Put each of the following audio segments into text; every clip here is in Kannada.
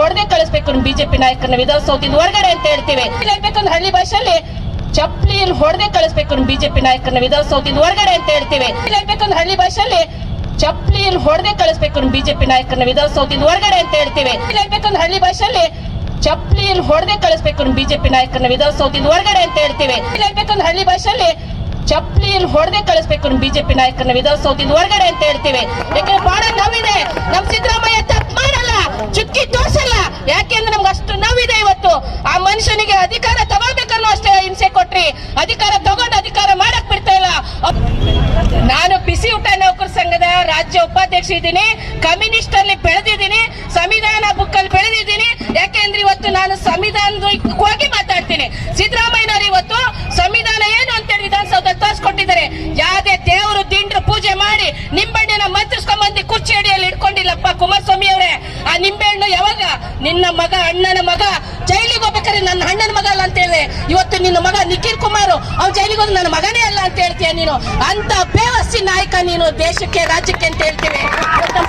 ಕಳಿಸ್ಬೇಕು ಬಿಜೆಪಿ ನಾಯಕರನ್ನ ವಿಧಾನಸೌಧದಿಂದ ಹೊರಗಡೆ ಅಂತ ಹೇಳ್ತೀವಿ. ಹೇಳ್ಬೇಕಂದ್ರೆ ಹಳ್ಳಿ ಭಾಷೆಯಲ್ಲಿ ಚಪ್ಪಲಿಯಲ್ಲಿ ಹೊಡೆದೇ ಕಳಿಸ್ಬೇಕು ಬಿಜೆಪಿ ನಾಯಕರನ್ನ ವಿಧಾನಸೌಧದಿಂದ ಹೊರಗಡೆ ಅಂತ ಹೇಳ್ತೀವಿ. ಹೇಳ್ಬೇಕಂದ್ರೆ ಹಳ್ಳಿ ಭಾಷೆಯಲ್ಲಿ ಚಪ್ಪಲಿಯಲ್ಲಿ ಹೊಡೆದೇ ಕಳಿಸ್ಬೇಕು ಬಿಜೆಪಿ ನಾಯಕರನ್ನ ವಿಧಾನಸೌಧದಿಂದ ಹೊರಗಡೆ ಅಂತ ಹೇಳ್ತೀವಿ. ಹೇಳ್ಬೇಕಂದ್ರೆ ಹಳ್ಳಿ ಭಾಷೆಯಲ್ಲಿ ಚಪ್ಪಲಿಯಲ್ಲಿ ಹೊಡೆದೇ ಕಳಿಸ್ಬೇಕು ಬಿಜೆಪಿ ನಾಯಕರನ್ನ ವಿಧಾನಸೌಧದಿಂದ ಹೊರಗಡೆ ಅಂತ ಹೇಳ್ತೀವಿ. ಹೇಳ್ಬೇಕಂದ್ರೆ ಹಳ್ಳಿ ಭಾಷೆಯಲ್ಲಿ ಚಪ್ಪಲಿಯಲ್ಲಿ ಹೊಡೆದೇ ಕಳಿಸ್ಬೇಕು ಬಿಜೆಪಿ ನಾಯಕರನ್ನ ವಿಧಾನಸೌಧದಿಂದ ಹೊರಗಡೆ ಅಂತ ಹೇಳ್ತೀವಿ. ಯಾಕಂದ್ರೆ ಬಹಳ ನೋವಿದೆ. ನಮ್ ಸಿದ್ದರಾಮಯ್ಯ ಅಧಿಕಾರ ತಗೊಂಡು ಅಧಿಕಾರ ಮಾಡಕ್ ಬಿಡ್ತಾ ಇಲ್ಲ. ನಾನು ಬಿಸಿ ಊಟ ನೌಕರ ಸಂಘದ ರಾಜ್ಯ ಉಪಾಧ್ಯಕ್ಷ ಇದ್ದೀನಿ. ಕಮ್ಯುನಿಸ್ಟ್ ಅಲ್ಲಿ ಬೆಳೆದಿದ್ದೀನಿ. ಸಂವಿಧಾನ ಬುಕ್ ಅಲ್ಲಿ ಬೆಳೆದಿದ್ದೀನಿ. ಯಾಕೆಂದ್ರೆ ಇವತ್ತು ನಾನು ಸಂವಿಧಾನದ ಹೋಗಿ ಮಾತಾಡ್ತೀನಿ. ಸಿದ್ದರಾಮಯ್ಯನವರು ಇವತ್ತು ಸಂವಿಧಾನ ಏನು ಅಂತೇಳಿ ವಿಧಾನಸೌಧ ತೋರಿಸ್ಕೊಟ್ಟಿದ್ದಾರೆ. ಯಾವುದೇ ದೇವರು, ದಿಂಡ್ರು ಪೂಜೆ ಮಾಡಿ ನಿಂಬೆಹಣ್ಣಿನ ಮಂತ್ರಿಸ್ಕೊಂಡ್ ಬಂದು ಕುರ್ಚಿ ಅಡಿಯಲ್ಲಿ ಇಟ್ಕೊಂಡಿಲ್ಲಪ್ಪ ಕುಮಾರಸ್ವಾಮಿ ಅವರೇ. ಆ ನಿಂಬೆಹಣ್ಣು ಯಾವಾಗ? ನಿನ್ನ ಮಗ ಅಣ್ಣನ ಮಗ. ಜೈಲಿಗೆ ಹೋಗ್ಬೇಕಾದ್ರೆ ನನ್ನ ಅಣ್ಣನ ಮಗ ಅಲ್ಲ ಅಂತ ಇವತ್ತು ನಿನ್ನ ಮಗ ನಿಖಿಲ್ ಕುಮಾರ್ ಅವ್ನು ಜೈಲಿಗೆ ಹೋದ್ರೆ ನನ್ನ ಮಗನೇ ಅಲ್ಲ ಅಂತ ಹೇಳ್ತೀಯ ನೀನು? ಅಂತ ಬೇವಸ್ಸಿ ನಾಯಕ ನೀನು ದೇಶಕ್ಕೆ, ರಾಜ್ಯಕ್ಕೆ ಅಂತ ಹೇಳ್ತೀವಿ. ನಮ್ಮ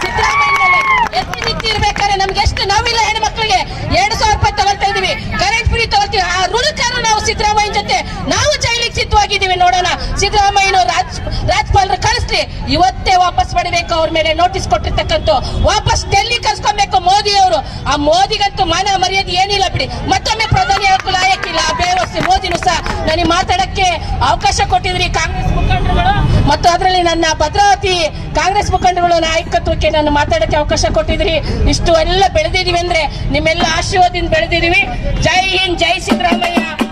ಎತ್ತಿ ನಿಂತಿರ್ಬೇಕಾದ್ರೆ ನಮ್ಗೆ ಎಷ್ಟು ನೋವಿಲ್ಲ ಹೆಣ್ಮಕ್ಳಿಗೆ ಎರಡು ಸಾವಿರ ರೂಪಾಯಿ ತಗೊಳ್ತಾ ಇದೀವಿ. ಕರೆಂಟ್ ಫ್ರೀ ತಗೊಳ್ತೀವಿ. ಆ ಋಣಕ್ಕಾರು ನಾವು ಸಿದ್ದರಾಮಯ್ಯ ಜೊತೆ ನಾವು ಜೈಲಿಗೆ ಸಿದ್ಧವಾಗಿದ್ದೀವಿ ನೋಡೋಣ. ಸಿದ್ದರಾಮಯ್ಯನು ರಾಜ್ ರಾಜ್ಪಾಲರು ಕಳಿಸ್ಲಿ ಇವತ್ತೇ ವಾಪಸ್ ಪಡಿಬೇಕು ಅವ್ರ ಮೇಲೆ ನೋಟಿಸ್ ಕೊಟ್ಟಿರ್ತಕ್ಕಂಥ ವಾಪಸ್ ಡೆಲ್ಲಿ ಕಳ್ಸ್ಕೊಬೇಕು ಮೋದಿ ಅವರು ಆ ಮೋದಿಗಂತೂ ಮಾನ ಮರ್ಯಾದೆ ಏನಿಲ್ಲ ಬಿಡಿ. ಮತ್ತೊಮ್ಮೆ ನನಗೆ ಮಾತಾಡಕ್ಕೆ ಅವಕಾಶ ಕೊಟ್ಟಿದ್ರಿ ಕಾಂಗ್ರೆಸ್ ಮುಖಂಡರುಗಳು. ಮತ್ತು ಅದರಲ್ಲಿ ನನ್ನ ಭದ್ರಾವತಿ ಕಾಂಗ್ರೆಸ್ ಮುಖಂಡರುಗಳು ನಾಯಕತ್ವಕ್ಕೆ ನಾನು ಮಾತಾಡಕ್ಕೆ ಅವಕಾಶ ಕೊಟ್ಟಿದ್ರಿ. ಇಷ್ಟು ಎಲ್ಲ ಬೆಳೆದಿದೀವಿ ಅಂದ್ರೆ ನಿಮ್ಮೆಲ್ಲ ಆಶೀರ್ವಾದದಿಂದ ಬೆಳೆದಿದೀವಿ ಜೈ ಹಿಂದ್, ಜೈ ಸಿದ್ದರಾಮಯ್ಯ.